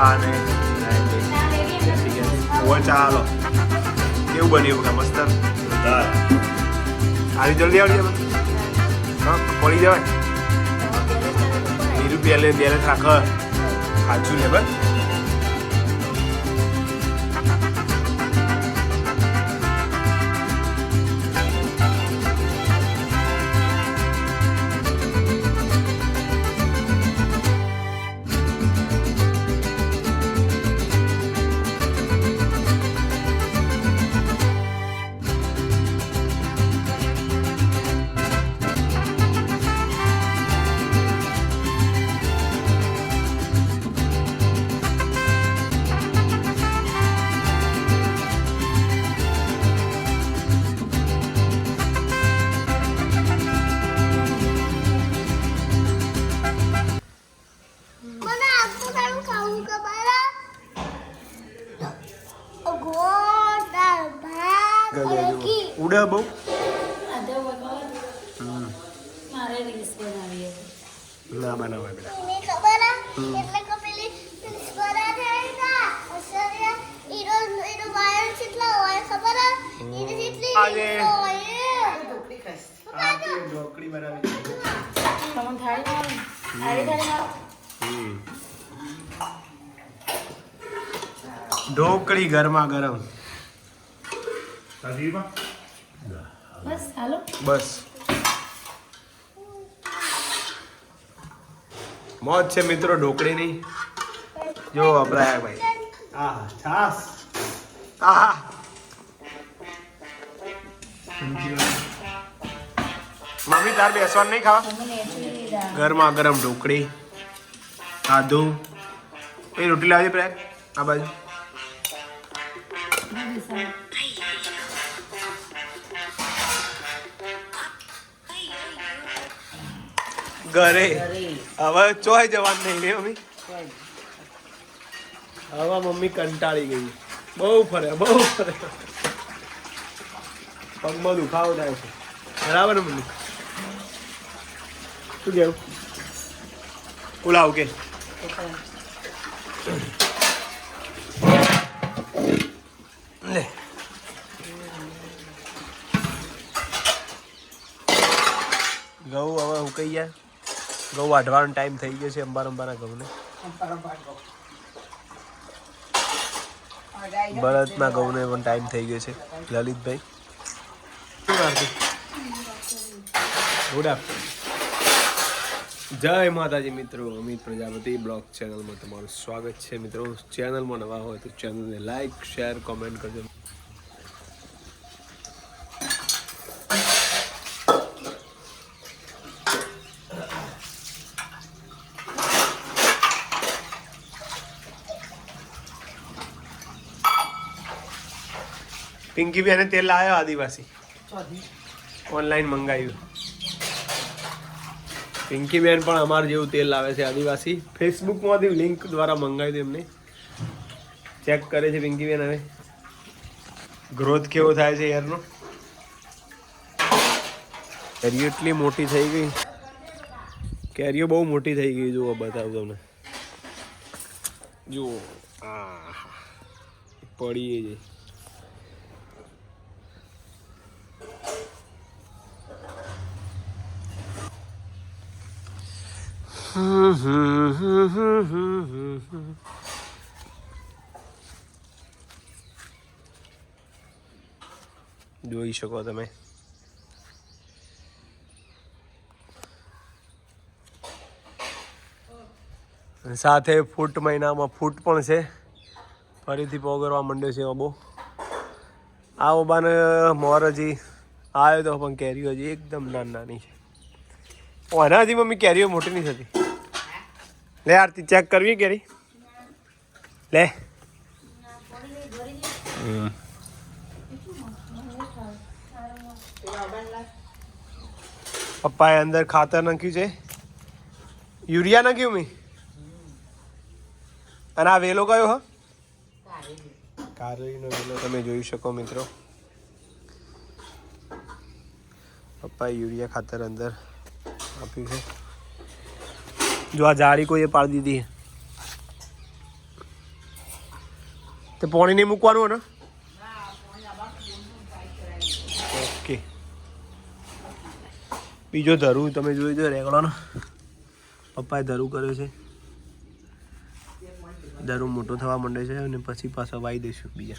અને ઓવે ચાલો કેવું બન્યું કે મસ્ત આવી જલ્દી આવડી હા પડી જવાય રૂપિયા લઈને બેલેન્સ રાખ સાચું ને ઉડે બહુ ના બનાવાય બેટા એને ખબર આ એટલે કે પેલી પેલી સ્વરા થાય ના અસરિયા ઈરો ઈરો વાયર કેટલા હોય ખબર આ ઈને કેટલી આજે. ઈરો હોય આ તે ઢોકળી બનાવી તમને થાળી મારું થાળી થાળી મારું હમ. ઢોકળી ગરમા ગરમ. બસ હાલો. બસ. મોજ છે મિત્રો ઢોકળી ની જો અભરાયા ભાઈ. આહા છાસ. આહા. મમ્મી તાર બેસવાનું નહીં ખાવા? ગરમા ગરમ ઢોકળી ખાધું એ રોટલી લાવજે પ્રેક આ બાજુ. ઘરે. હવે ચોય જવાનું નહીં રે મમ્મી. હવે મમ્મી કંટાળી ગઈ. બહુ ફરે બહુ ફરે. પગમાં દુખાવો થાય છે. બરાબર ને મમ્મી? શું કેવું બોલાવ કે. ઘઉં હવે ઉકાઈ ગયા. ઘઉં વાઢવાનો ટાઈમ થઈ ગયો છે અંબાર અંબાના ઘઉંને. બળદના ઘઉંને પણ ટાઈમ થઈ ગયો છે. લલિતભાઈ. ગુડ જય માતાજી મિત્રો, અમિત પ્રજાપતિ બ્લોગ ચેનલમાં તમારું સ્વાગત છે. મિત્રો, ચેનલમાં નવા હોય તો ચેનલને લાઈક, શેર કોમેન્ટ કરજો. પિંકી બેને તેલ લાવ્યો આદિવાસી. ઓનલાઈન મંગાવ્યું. પિંકી બેન પણ અમાર જેવું તેલ લાવે છે આદિવાસી. ફેસબુકમાંથી લિંક દ્વારા મંગાવ્યું એમને. ચેક કરે છે પિંકી બેન હવે. ગ્રોથ કેવો થાય છે યારનો? કેરીઓ એટલી મોટી થઈ ગઈ. કેરીઓ બહુ મોટી થઈ ગઈ, જુઓ બતાવું તમને. જુઓ. પડી પડીએ જોઈ શકો તમે. સાથે ફૂટ મહિનામાં ફૂટ પણ છે. ફરીથી પોગરવા માંડ્યો છે બહુ આ ઓબાને મોર હજી આવ્યો તો પણ કેરીઓ હજી એકદમ નાની નાની છે. ઓ એનાથી મમ્મી કેરીઓ મોટી નહીં થતી. લે, આરતી ચેક કરવી કેરી લે. પપ્પાએ અંદર ખાતર નાખ્યું છે. યુરિયા નાખ્યું મેં? અને આ વેલો કયો હા? કારેલીનો વેલો તમે જોઈ શકો મિત્રો. પપ્પાએ યુરિયા ખાતર અંદર આપ્યું છે. જો આ જાળી કોઈએ પાડી દીધી તો પાણી નહીં મૂકવાનું ને? ઓકે. બીજો ધરું, તમે જોઈ દો રેગડોનો પપ્પાએ ધરું કર્યો છે. ધરું મોટો થવા માંડે છે અને પછી પાછા વાઈ દઈશું બીજા.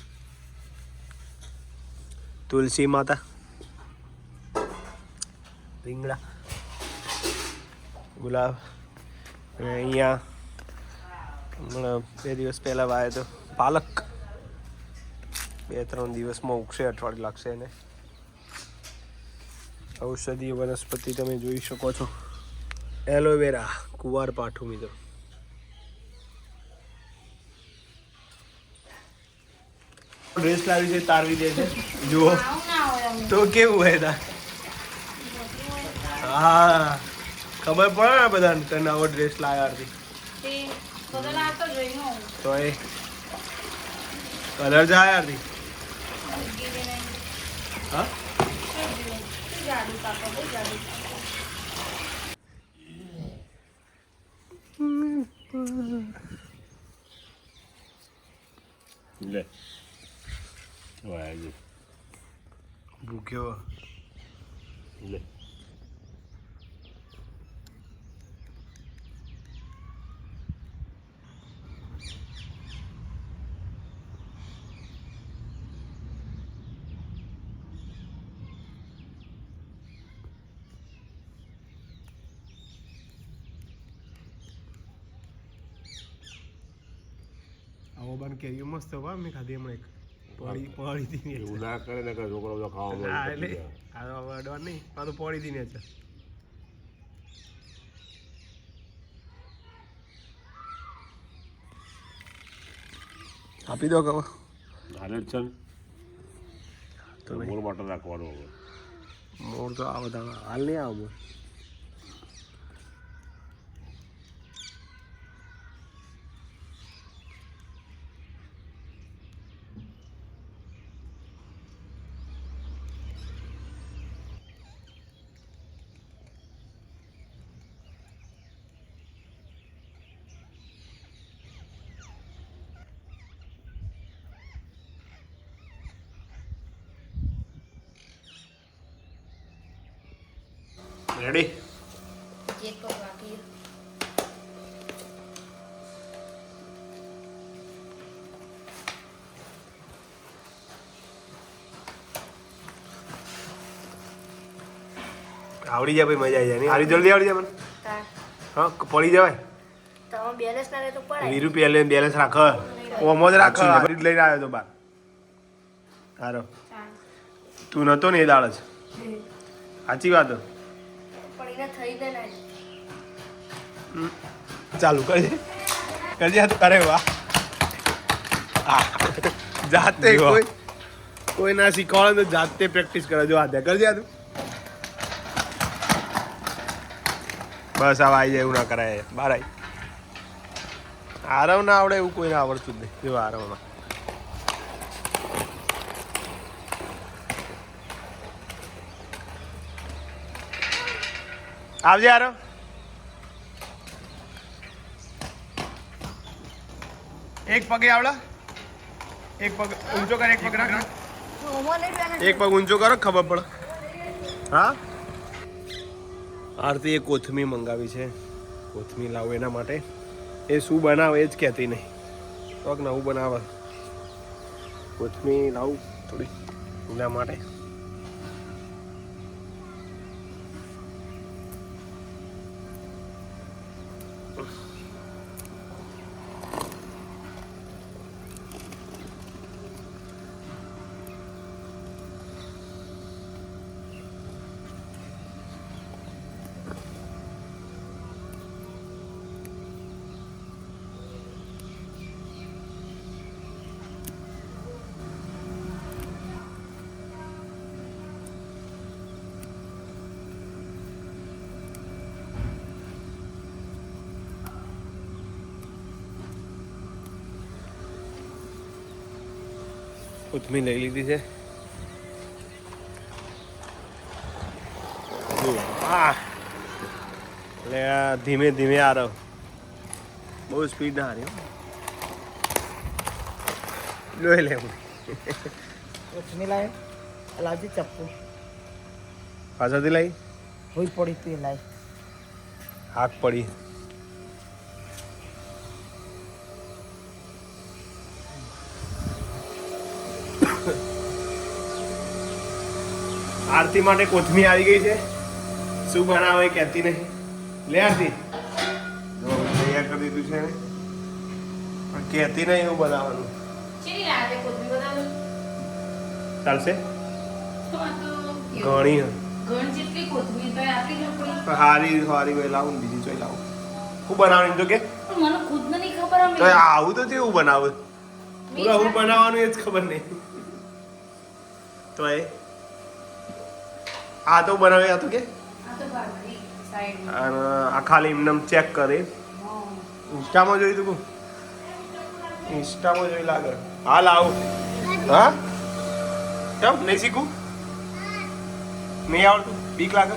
તુલસી માતા. રીંગણા. ગુલાબ. અને અહીંયા હમણાં બે દિવસ પહેલાં વાયો તો પાલક. બે ત્રણ દિવસમાં ઉગશે, અઠવાડિયું લાગશે એને. ઔષધીય વનસ્પતિ તમે જોઈ શકો છો. એલોવેરા કુવાર પાઠું મિત્રો. ડ્રેસ લાવી છે, તારવી દે છે. જુઓ. તો કેવું હોય હા. ખબર પડે ને બધાને તને નવો ડ્રેસ લાવ્યા હતી તે એ કલર જાય હતી હા? લે. વાય ભૂખ્યો. લે. આવો બાન કેરીઓ મસ્ત હોય મેં ખાધી હમણાં એક પડી પડી દીને એવું ના કરે ને કે છોકરો બધો ખાવા હા એટલે આ તો અડવા નહીં આ તો પડી દીને ને આપી દો કવ ધારે જ છે તો મોર માટે રાખવાનું હવે મોર તો આ બધા હાલ નહીં આવો રેડી આવડી જાય ભાઈ મજા આવી જાય આરી જલ્દી આવડી જાય મને. હા પડી જવાય. તમે બેલેન્સ ના રહે તો પડાય. વીસ રૂપિયા લઈને બેલેન્સ રાખ. ઓમો જ રાખ. જ લઈને આવ્યો તો બાર. સારો તું નતો ને એ દાળ જ. સાચી વાત ને ચાલુ કરજે કરજે અરે તો કરે વાહ જાતે કોઈ કોઈ ના શીખવાડે તો જાતે પ્રેક્ટિસ કરે. જો હાથે. કરજે આ તું. બસ આવા આવી જાય એવું ના કરાય. બાર આવી આરવ ના આવડે એવું કોઈને આવડતું જ નહીં. જો આરવમાં આવજે આરો એક પગે આવડા. એક પગ ઊંચો કર, એક પગ રાખ એક પગ ઊંચો કરો, ખબર પડે. હા? આરતી એ કોથમી મંગાવી છે. કોથમી લાવું એના માટે. એ શું બનાવે એ જ કહેતી નહીં. કોક નવું બનાવે. કોથમી લાવું થોડી એના માટે. કોથમી લઈ લીધી છે. એટલે ધીમે ધીમે આરવ બહુ સ્પીડ ના હારી લોહી જોઈ લે હું કોથમી લાવે લાવજે ચપ્પુ. પાછળથી લાવી હોય પડી તું લાવી હાક પડી. આરતી માટે કોથમી આવી ગઈ છે. શું બનાવે કહેતી નહીં. લે આરતી. તૈયાર કરી દીધું છે ને પણ કહેતી નહીં એવું બનાવવાનું. ચાલશે? ઘણી હારી હારી કોઈ લાવું બીજી ચોઈ લાવું. હું બનાવવાની તો કે? આવું તો કેવું બનાવે? હું બનાવવાનું એ જ ખબર નહીં. તો એ આ તો બનાવે હતું કે? આ તો અને આ ખાલી એમને ચેક કરે. ઇન્સ્ટામાં જોઈ તું ઇન્સ્ટામાં જોઈ લાગે. હા લાવું હા? કેમ નહીં શીખું? નહીં આવડતું? બીક લાગે?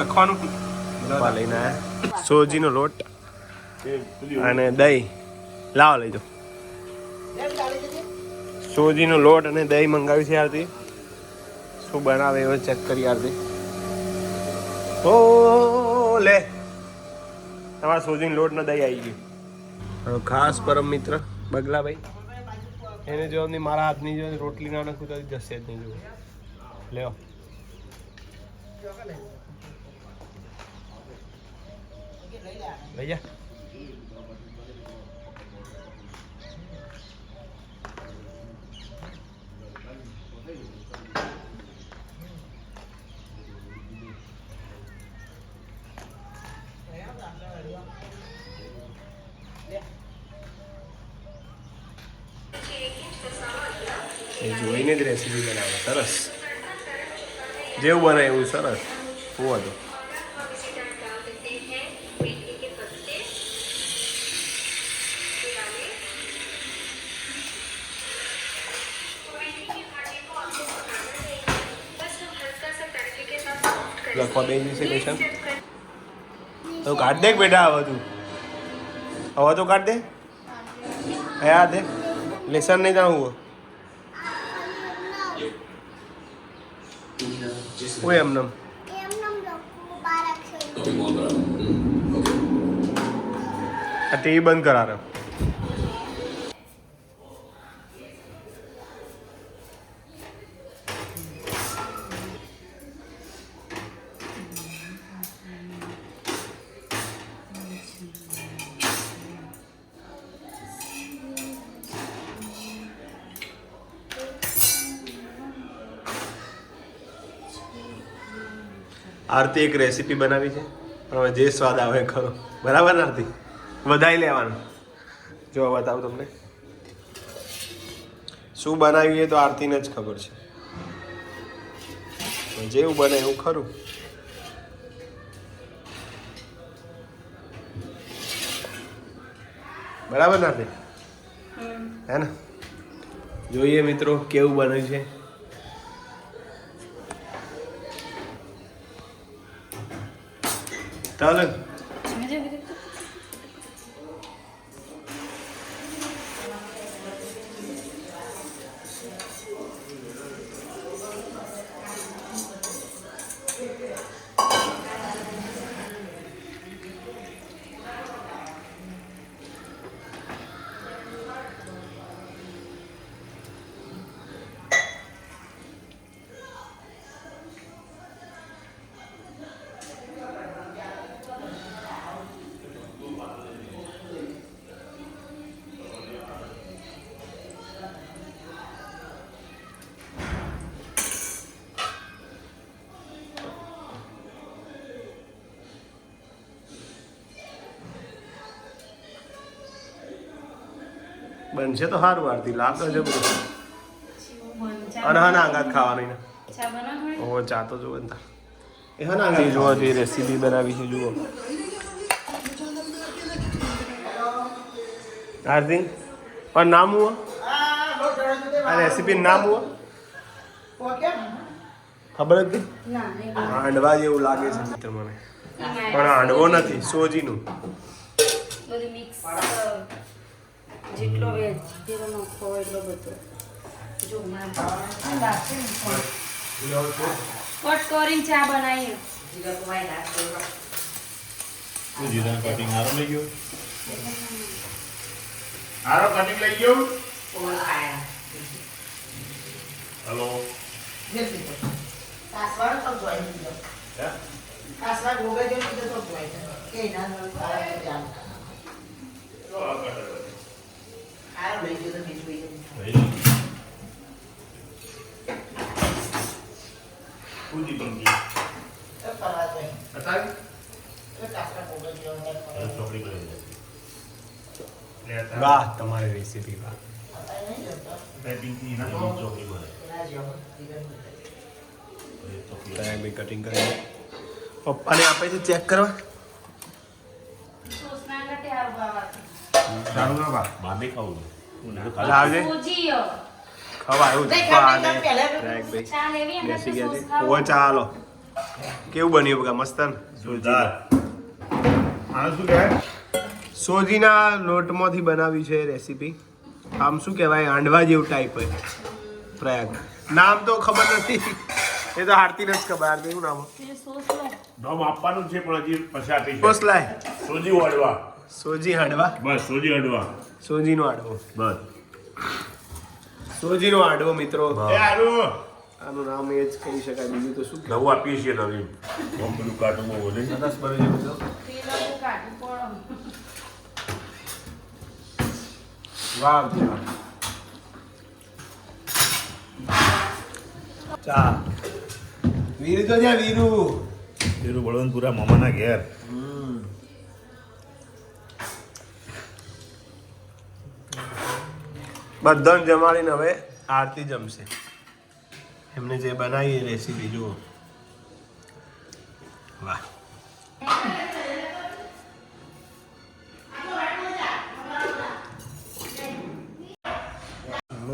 લખવાનું? લઈને સોજીનો લોટ. એ અને દહીં. લાવો લઈ જાઓ. સોજીનો લોટ અને દહીં મંગાવ્યું છે આરતી. શું બનાવે એવો ચેક કરી આરતી. ઓ, લે. તમારા સોજીનો લોટ ને દહીં આવી ગયું. ખાસ પરમ મિત્ર, બગલાભાઈ. એને જો મારા હાથની જો રોટલી ના નાખું તો જશે જ નહીં જો લેવો લઈ જા. એ જોઈને જ રેસીપી બનાવે સરસ જેવું બને એવું સરસ હું હતું લખવા બે દિવસે ક્વેશ્ચન તો કાઢ દે બેટા હવે તું હવે તો કાઢ દે હે દે લેસન નહીં જાણવું હોય એમ નમ ટીવી બંધ કરારે આરતી એક રેસીપી બનાવી છે. પણ હવે જે સ્વાદ આવે ખરો. બરાબર આરતી? વધાઈ લેવાનું. જો બતાવું તમને. શું બનાવીએ તો આરતીને જ ખબર છે. જેવું બને એવું ખરું. બરાબર ને આરતી? હે ને? જોઈએ મિત્રો કેવું બન્યું છે. ચાલો બનશે તો સારું આરતી લાગે છે જબરું. અને હા ના અંગાત ખાવાની ને ચા બનાવ ઓ ચા તો જુઓ ને એ હા ના જુઓ જે રેસીપી બનાવી છે જુઓ. આરતી પણ નામ હું આ રેસીપી નામ હું ખબર હતી હાંડવા જેવું લાગે છે મિત્ર મને પણ હાંડવો નથી સોજીનું. બધું મિક્સ જેટલો વેજ જેટલો નખો હોય એટલો બધો. જો ના. ને કટ કરીને ચા બનાવીએ. તું જીરા કટિંગ હારો લઈ ગયો? હારો કટિંગ લઈ ગયો? હલો હે? જો કે કટર. ભાઈ. પૂજી પંકી બતાવી હવે ચોકડી it. જાય લે આ તારા વાહ તમારી રેસીપી વાહ. ચોકડી બને કટિંગ કરી પપ્પાને આપે છે ચેક કરવા સોસના કટે આવું બાવા સારું ના બા મામે ખાવું છે. હું ના ખાલી બેસી ગયા છે. ચાલો કેવું બન્યું બગા મસ્ત સોજીના લોટમાંથી બનાવી છે રેસીપી. આમ શું કહેવાય? હાંડવા જેવું ટાઈપ હોય. પ્રયાગ. નામ તો ખબર નથી. એ તો હારતી નથી ખબર. આરતી શું નામ સોસ નામ આપવાનું જ છે પણ હજી પછી આપી બસ લાય. સોજી વાળવા સોજી હાંડવા. બસ સોજી હાંડવા. સોજીનો હાંડવો. બસ. સોજીનો હાંડવો મિત્રો. એ હારું આનું નામ એ જ કહી શકાય બીજું તો શું નવું આપીએ છીએ નવીન. બહુ બધું કાઢું બહુ બોલે સરસ બને છે મિત્રો. બધું વાહ ચા. વીરુ તો જ્યાં વીરુ? વીરુ બળવંતપુરા મામાના ઘેર. બધાને જમાડીને હવે આરતી જમશે. એમને જે બનાવી એ રેસીપી જુઓ. વાહ.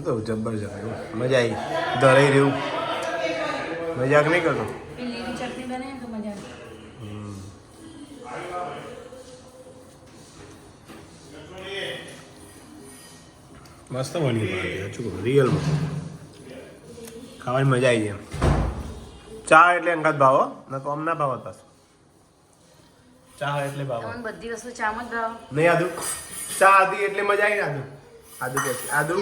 તો જબરજસ્ત મજા આવી ધરાઈ રહ્યું. મજાક નહીં કરતો પેલી લીલી ચટણી બને ને તો મજા આવે મસ્ત બની સાચું રિયલમાં ખાવાની મજા આવી જાય ચા એટલે અંગાત ભાવો ના તો ના ભાવ હતા ચા એટલે ભાવો. બધી વસ્તુ ચામાં જ ભાવ. નહીં આદુ. ચા હતી એટલે મજા આવી ને આદુ. આદુ કે આદુ.